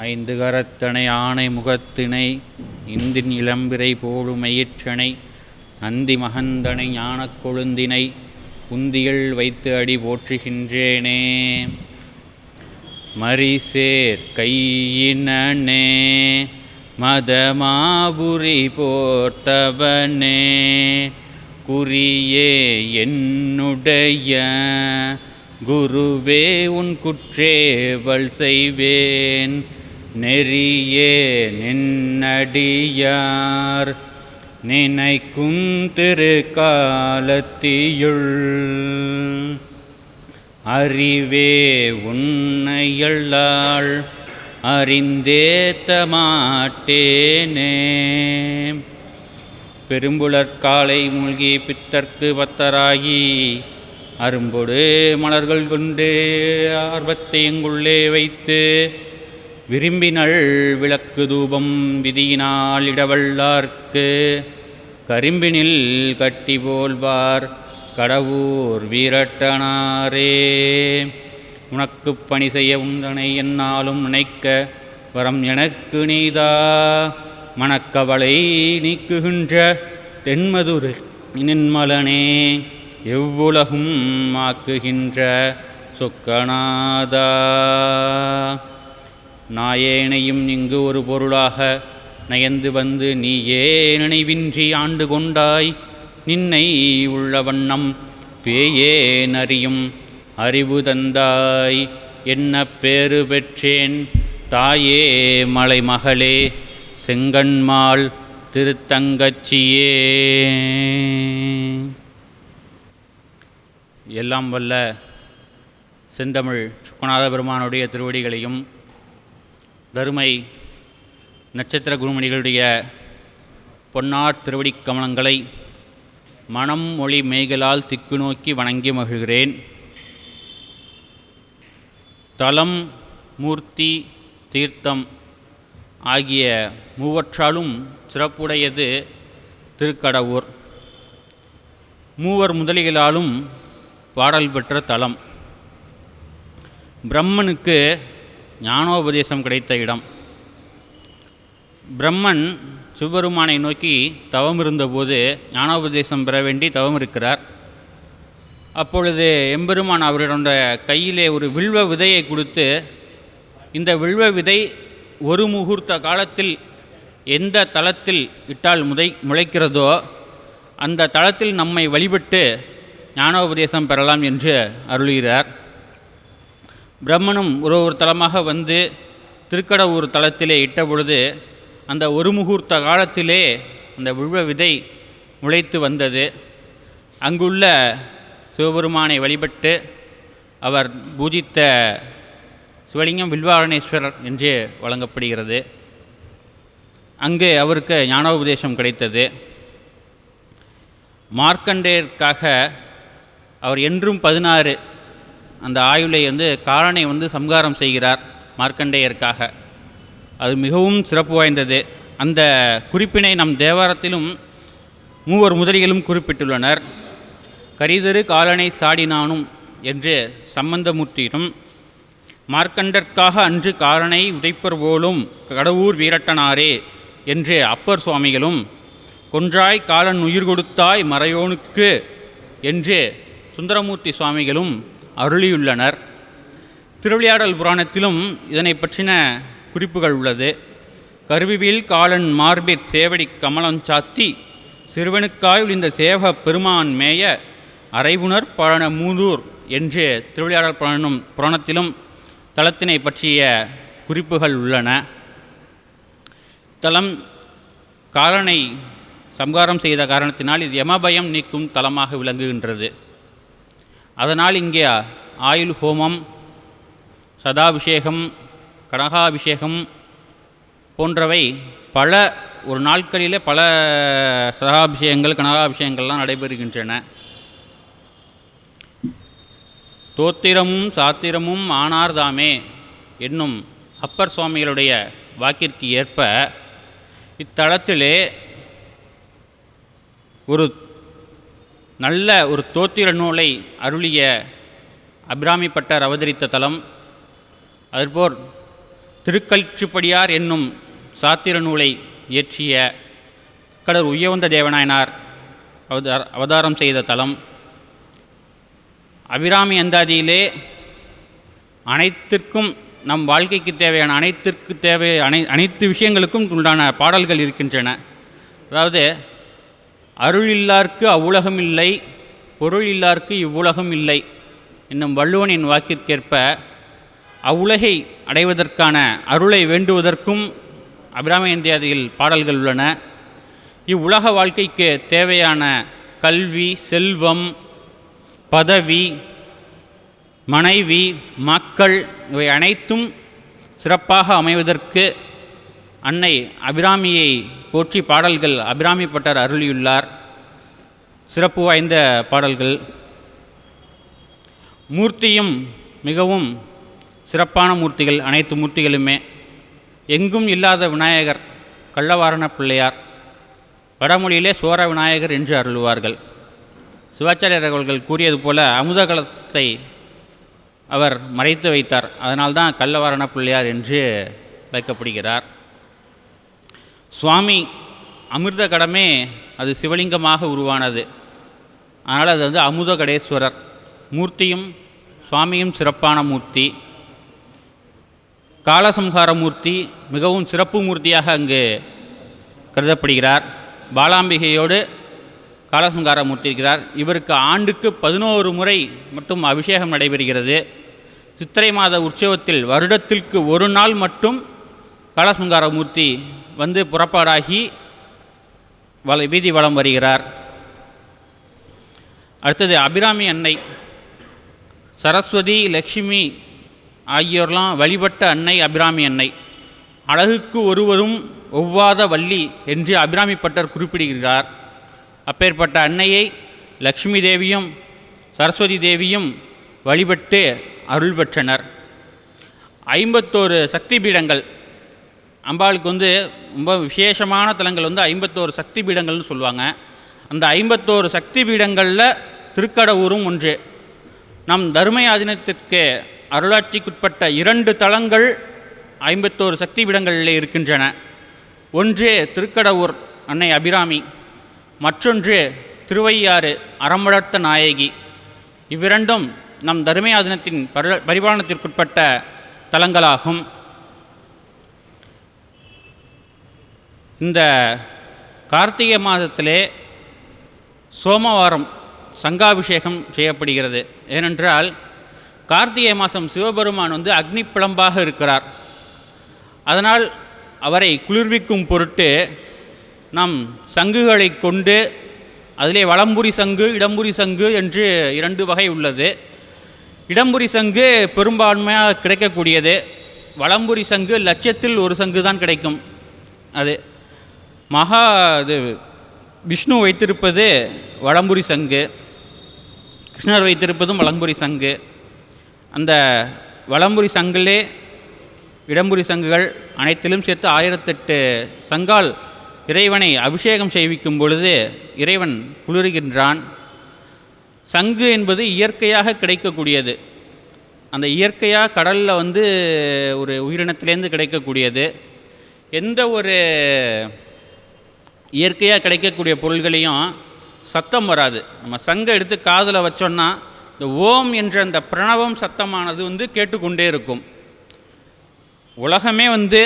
ஐந்து கரத்தனை ஆணை முகத்தினை இந்தின் இளம்பிறை போழுமையிற்றனை நந்தி மகந்தனை ஞானக் கொழுந்தினை உந்தியில் வைத்து அடி போற்றுகின்றேனே. மரிசேர் கையினனே மதமாபுரி போர்த்தவனே குறியே என்னுடைய குருவே உன் குற்றேவல் செய்வேன். நெறியே நின்னடியார். நினைக்கும் திருக்காலத்தியுள். அறிவே உன்னையள்ளாள் அறிந்தேத்த மாட்டேனே பெரும்புலற்காலை மூழ்கி பித்தர்க்கு பத்தராகி அரும்பொடு மலர்கள் கொண்டு ஆர்வத்தை எங்குள்ளே வைத்து விரும்பினள் விளக்கு தூபம் விதியினால் இடவல்லார்க்கு கரிம்பினில் கட்டி போல்வார் கடவுர் வீரட்டனாரே. உனக்குப் பணி செய்ய உந்தனை என்னாலும் நினைக்க வரம் எனக்கு நீதா. மணக்கவலை நீக்குகின்ற தென்மதுரை நின்மலனே. எவ்வுலகும் ஆக்குகின்ற சொக்கநாதா. நாயேனையும் இங்கு ஒரு பொருளாக நயந்து வந்து நீயே நினைவின்றி ஆண்டு கொண்டாய். நின்னை உள்ள வண்ணம் பேயே அறியும் அறிவு தந்தாய். என்ன பேறு பெற்றேன்? தாயே மலை மகளே செங்கண்மாள் திருத்தங்கச்சியே. எல்லாம் வல்ல செந்தமிழ் சுக்குநாத பெருமானுடைய திருவடிகளையும் தருமை நட்சத்திர குருமணிகளுடைய பொன்னார் திருவடிக் கமலங்களை மனம் மொழி மேய்களால் திக்கு நோக்கி வணங்கி மகிழ்கிறேன். தலம் மூர்த்தி தீர்த்தம் ஆகிய மூவற்றாலும் சிறப்புடையது திருக்கடவூர். மூவர் முதலிகளாலும் பாடல் பெற்ற தலம். பிரம்மனுக்கு ஞானோபதேசம் கிடைத்த இடம். பிரம்மன் சிவபெருமானை நோக்கி தவம் இருந்தபோது ஞானோபதேசம் பெற வேண்டி தவம் இருக்கிறார் அப்பொழுது எம்பெருமான் அவருடைய கையிலே ஒரு வில்வ விதையை கொடுத்து இந்த வில்வ விதை ஒரு முகூர்த்த காலத்தில் எந்த தளத்தில் இட்டால் முதை முளைக்கிறதோ அந்த தளத்தில் நம்மை வழிபட்டு ஞானோபதேசம் பெறலாம் என்று அருளுகிறார். பிரம்மனும் ஒரு ஒரு தலமாக வந்து திருக்கடவுர் தலத்திலே இட்ட பொழுது அந்த ஒரு முகூர்த்த காலத்திலே அந்த வில்வ விதை முளைத்து வந்தது. அங்குள்ள சிவபெருமானை வழிபட்டு அவர் பூஜித்த சிவலிங்கம் வில்வாரணேஸ்வரர் என்று வழங்கப்படுகிறது. அங்கு அவருக்கு ஞானோபதேசம் கிடைத்தது. மார்க்கண்டேயருக்காக அவர் என்றும் பதினாறு அந்த ஆயுளை வந்து காலனை வந்து சம்காரம் செய்கிறார் மார்க்கண்டேயருக்காக. அது மிகவும் சிறப்பு வாய்ந்தது. அந்த குறிப்பினை நம் தேவாரத்திலும் மூவர் முதலிகளும் குறிப்பிட்டுள்ளனர். கரிதரு காலனை சாடினானும் என்று சம்பந்தமூர்த்தியிடம் மார்க்கண்டற்காக அன்று காலனை உதைப்பர் போலும் கடவுர் வீரட்டனாரே என்று அப்பர் சுவாமிகளும் கொன்றாய் காலன் உயிர் கொடுத்தாய் மறையோனுக்கு என்று சுந்தரமூர்த்தி சுவாமிகளும் அருளியுள்ளனர். திருவிளையாடல் புராணத்திலும் இதனை பற்றின குறிப்புகள் உள்ளது. கருவிவில் காலன் மார்பிற் சேவடி கமலம் சாத்தி சிறுவனுக்காய் இந்த சேவக பெருமான் மேய அரைவுணர் பழன மூதூர் என்று திருவிளையாடல் புராணம் புராணத்திலும் தளத்தினை பற்றிய குறிப்புகள் உள்ளன. தலம் காலனை சம்காரம் செய்த காரணத்தினால் இது யமபயம் நீக்கும் தலமாக விளங்குகின்றது. அதனால் இங்கே ஆயுள் ஹோமம் சதாபிஷேகம் கனகாபிஷேகம் போன்றவை பல ஒரு நாட்களிலே பல சதாபிஷேகங்கள் கனகாபிஷேகங்கள்லாம் நடைபெறுகின்றன. தோத்திரமும் சாத்திரமும் ஆனார்தாமே என்னும் அப்பர் சுவாமிகளுடைய வாக்கிற்கு ஏற்ப இத்தலத்திலே ஒரு நல்ல ஒரு தோத்திர நூலை அருளிய அபிராமிப்பட்டர் அவதரித்த தலம். அதுபோல் திருக்கல்ச்சுப்படியார் என்னும் சாத்திர நூலை இயற்றிய கடல் உயர்ந்த தேவநாயனார் அவதார அவதாரம் செய்த தலம். அபிராமி அந்தாதியிலே அனைத்திற்கும் நம் வாழ்க்கைக்கு தேவையான அனைத்திற்கு தேவை அனை அனைத்து விஷயங்களுக்கும் உண்டான பாடல்கள் இருக்கின்றன. அதாவது அருள் இல்லார்க்கு அவ்வுலகம் இல்லை பொருள் இல்லார்க்கு இவ்வுலகம் இல்லை என்னும் வள்ளுவனின் வாக்கிற்கேற்ப அவ்வுலகை அடைவதற்கான அருளை வேண்டுவதற்கும் அபிராம இந்தியாதியில் பாடல்கள் உள்ளன. இவ்வுலக வாழ்க்கைக்கு தேவையான கல்வி செல்வம் பதவி மனைவி மக்கள் இவை அனைத்தும் சிறப்பாக அமைவதற்கு அன்னை அபிராமியை போற்றி பாடல்கள் அபிராமி பட்டர் அருளியுள்ளார். சிறப்பு வாய்ந்த பாடல்கள். மூர்த்தியும் மிகவும் சிறப்பான மூர்த்திகள் அனைத்து மூர்த்திகளுமே. எங்கும் இல்லாத விநாயகர் கள்ளவாரண பிள்ளையார். வடமொழியிலே சோர விநாயகர் என்று அருள்வார்கள். சிவாச்சாரியர் அவர்கள் கூறியது போல அமுதகலத்தை அவர் மறைத்து வைத்தார். அதனால்தான் கள்ளவாரண பிள்ளையார் என்று வைக்கப்படுகிறார் சுவாமி அமிர்த கடமே அது சிவலிங்கமாக உருவானது. அதனால் அது வந்து அமுத கடேஸ்வரர் மூர்த்தியும் சுவாமியும் சிறப்பான மூர்த்தி. காலசம்ஹார மூர்த்தி மிகவும் சிறப்பு மூர்த்தியாக அங்கு கருதப்படுகிறார். பாலாம்பிகையோடு காலசம்ஹார மூர்த்தி இருக்கிறார். இவருக்கு ஆண்டுக்கு பதினோரு முறை மட்டும் அபிஷேகம் நடைபெறுகிறது. சித்திரை மாத உற்சவத்தில் வருடத்திற்கு ஒரு நாள் மட்டும் காலசங்கார மூர்த்தி வந்து புறப்பாடாகி வல வீதி வலம் வருகிறார். அடுத்தது அபிராமி அன்னை. சரஸ்வதி லக்ஷ்மி ஆகியோர்லாம் வழிபட்ட அன்னை அபிராமி அன்னை. அழகுக்கு ஒருவரும் ஒவ்வாத வள்ளி என்று அபிராமி பட்டர் குறிப்பிடுகிறார். அப்பேற்பட்ட அன்னையை லக்ஷ்மி தேவியும் சரஸ்வதி தேவியும் வழிபட்டு அருள் பெற்றனர். ஐம்பத்தோரு சக்தி பீடங்கள் அம்பாளுக்கு வந்து ரொம்ப விசேஷமான தலங்கள் வந்து ஐம்பத்தோரு சக்தி பீடங்கள்னு சொல்லுவாங்க. அந்த ஐம்பத்தோரு சக்தி பீடங்களில் திருக்கடவுரும் ஒன்று. நம் தர்மயாதினத்திற்கு அருளாட்சிக்குட்பட்ட இரண்டு தலங்கள் ஐம்பத்தோரு சக்தி பீடங்களில் இருக்கின்றன. ஒன்று திருக்கடவுர் அன்னை அபிராமி மற்றொன்று திருவையாறு அறமலர்த்த நாயகி. இவ்விரண்டும் நம் தர்மயாதனத்தின் பரி பரிபாலனத்திற்குட்பட்ட தலங்களாகும். இந்த கார்த்திகை மாதத்திலே சோமவாரம் சங்காபிஷேகம் செய்யப்படுகிறது. ஏனென்றால் கார்த்திகை மாதம் சிவபெருமான் வந்து அக்னி பிளம்பாக இருக்கிறார். அதனால் அவரை குளிர்விக்கும் பொருட்டு நம் சங்குகளை கொண்டு அதிலே வளம்புரி சங்கு இடம்புரி சங்கு என்று இரண்டு வகை உள்ளது. இடம்புரி சங்கு பெரும்பான்மையாக கிடைக்கக்கூடியது. வளம்புரி சங்கு லட்சத்தில் ஒரு சங்கு தான் கிடைக்கும். அது மகா இது விஷ்ணு வைத்திருப்பது வளம்புரி சங்கு கிருஷ்ணர் வைத்திருப்பதும் வளம்புரி சங்கு. அந்த வளம்புரி சங்கிலே இடம்புரி சங்குகள் அனைத்திலும் சேர்த்து ஆயிரத்தெட்டு சங்கால் இறைவனை அபிஷேகம் செய்விக்கும் பொழுது இறைவன் குளிர்கின்றான். சங்கு என்பது இயற்கையாக கிடைக்கக்கூடியது. அந்த இயற்கையாக கடலில் வந்து ஒரு உயிரினத்திலேருந்து கிடைக்கக்கூடியது. எந்த ஒரு இயற்கையாக கிடைக்கக்கூடிய பொருள்களையும் சத்தம் வராது. நம்ம சங்கை எடுத்து காதில் வச்சோன்னா இந்த ஓம் என்ற அந்த பிரணவம் சத்தமானது வந்து கேட்டுக்கொண்டே இருக்கும். உலகமே வந்து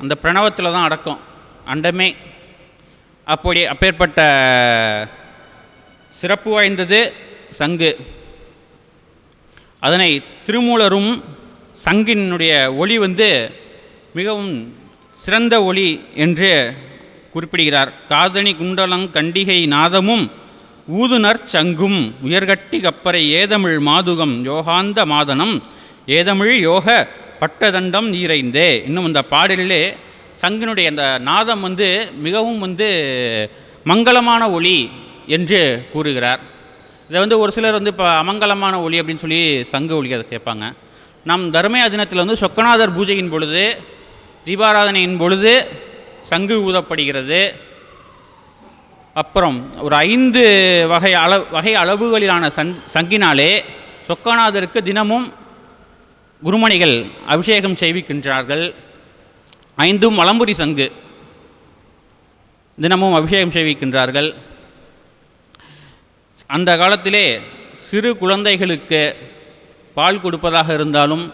அந்த பிரணவத்தில் தான் அடக்கம். அண்டமே. அப்படி அப்பேற்பட்ட சிறப்பு வாய்ந்தது சங்கு. அதனை திருமூலரும் சங்கினுடைய ஒளி வந்து மிகவும் சிறந்த ஒளி என்று குறிப்பிடுகிறார். காதணி குண்டலங் கண்டிகை நாதமும் ஊதுனர் சங்கும் உயர்கட்டி கப்பரை ஏதமிழ் மாதுகம் யோகாந்த மாதனம் ஏதமிழ் யோக பட்டதண்டம் நீரைந்தே. இன்னும் அந்த பாடலிலே சங்கினுடைய அந்த நாதம் வந்து மிகவும் வந்து மங்களமான ஒளி என்று கூறுகிறார். இதை வந்து ஒரு சிலர் வந்து இப்போ அமங்கலமான ஒளி அப்படின்னு சொல்லி சங்கு ஒளி அதை கேட்பாங்க. நம் தர்மயா தினத்தில் வந்து சொக்கநாதர் பூஜையின் பொழுது தீபாராதனையின் பொழுது சங்கு ஊதப்படுகிறது. அப்புறம் ஒரு ஐந்து வகை அளவு வகை அளவுகளிலான சங் சங்கினாலே சொக்கநாதருக்கு தினமும் குருமணிகள் அபிஷேகம் செய்விக்கின்றார்கள். ஐந்தும் வலம்புரி சங்கு தினமும் அபிஷேகம் செய்விக்கின்றார்கள். அந்த காலத்திலே சிறு குழந்தைகளுக்கு பால் கொடுப்பதாக இருந்தாலும்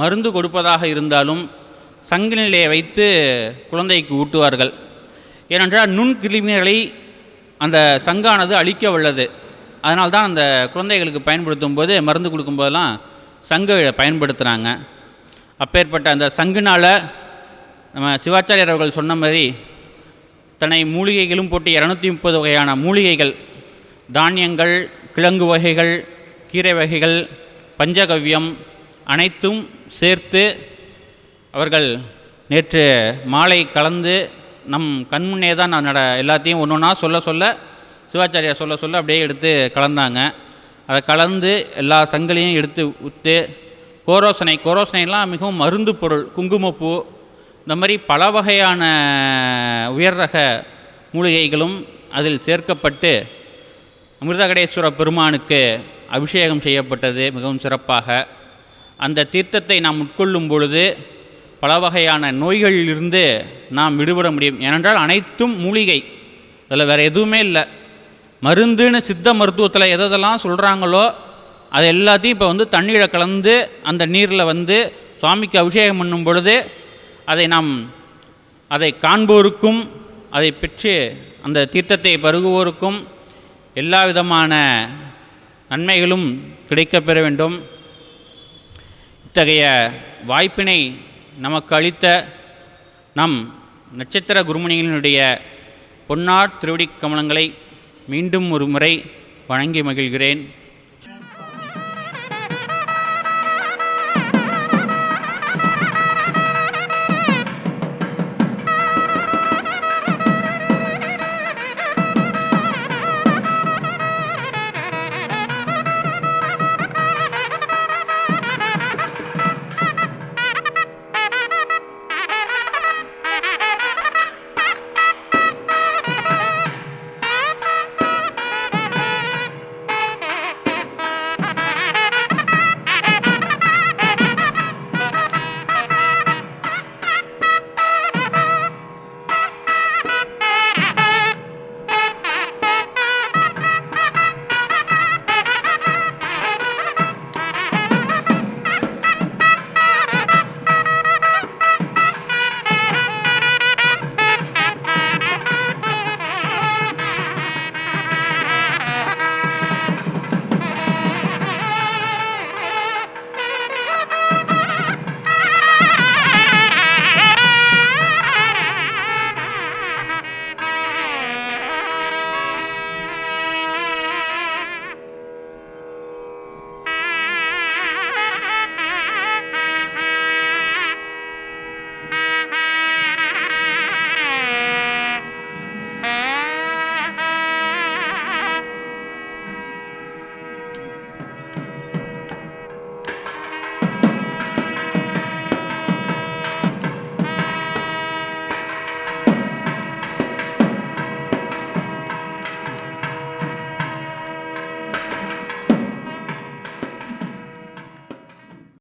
மருந்து கொடுப்பதாக இருந்தாலும் சங்கினிலே வைத்து குழந்தைக்கு ஊட்டுவார்கள். ஏனென்றால் நுண்கிருமிகளை அந்த சங்கானது அழிக்க வல்லது. அதனால்தான் அந்த குழந்தைகளுக்கு பயன்படுத்தும் போது மருந்து கொடுக்கும்போதெல்லாம் சங்கை பயன்படுத்துகிறாங்க அப்பேற்பட்ட அந்த சங்குனால் நம்ம சிவாச்சாரியர் அவர்கள் சொன்ன மாதிரி தன்னை மூலிகைகளும் போட்டு இரநூத்தி முப்பது வகையான மூலிகைகள் தானியங்கள் கிழங்கு வகைகள் கீரை வகைகள் பஞ்சகவ்யம் அனைத்தும் சேர்த்து அவர்கள் நேற்று மாலை கலந்து நம் கண்முன்னே தான் நான் நட எல்லாத்தையும் ஒன்று ஒன்றா சொல்ல சொல்ல சிவாச்சாரியார் சொல்ல சொல்ல அப்படியே எடுத்து கலந்தாங்க. அதை கலந்து எல்லா சங்கிலையும் எடுத்து விட்டு கோரோசனை கோரோசனைலாம் மிகவும் மருந்து பொருள் குங்குமப்பூ இந்த மாதிரி பல வகையான உயர் ரக மூலிகைகளும் அதில் சேர்க்கப்பட்டு அமிர்தகடேஸ்வர பெருமானுக்கு அபிஷேகம் செய்யப்பட்டது மிகவும் சிறப்பாக. அந்த தீர்த்தத்தை நாம் உட்கொள்ளும் பொழுது பல வகையான நோய்களிலிருந்து நாம் விடுபட முடியும். ஏனென்றால் அனைத்தும் மூலிகை. அதில் வேறு எதுவுமே இல்லை. மருந்துன்னு சித்த மருத்துவத்தில் எதெல்லாம் சொல்கிறாங்களோ அது எல்லாத்தையும் இப்போ வந்து தண்ணீரை கலந்து அந்த நீரில் வந்து சுவாமிக்கு அபிஷேகம் பண்ணும் பொழுது அதை நாம் அதை காண்போருக்கும் அதை பெற்று அந்த தீர்த்தத்தை பருகுவோருக்கும் எல்லா விதமான நன்மைகளும் கிடைக்கப் பெற வேண்டும். இத்தகைய வாய்ப்பினை நமக்கு அளித்த நம் நட்சத்திர குருமணிகளினுடைய பொன்னார் திருவடி கமலங்களை மீண்டும் ஒரு முறை வணங்கி மகிழ்கிறேன்.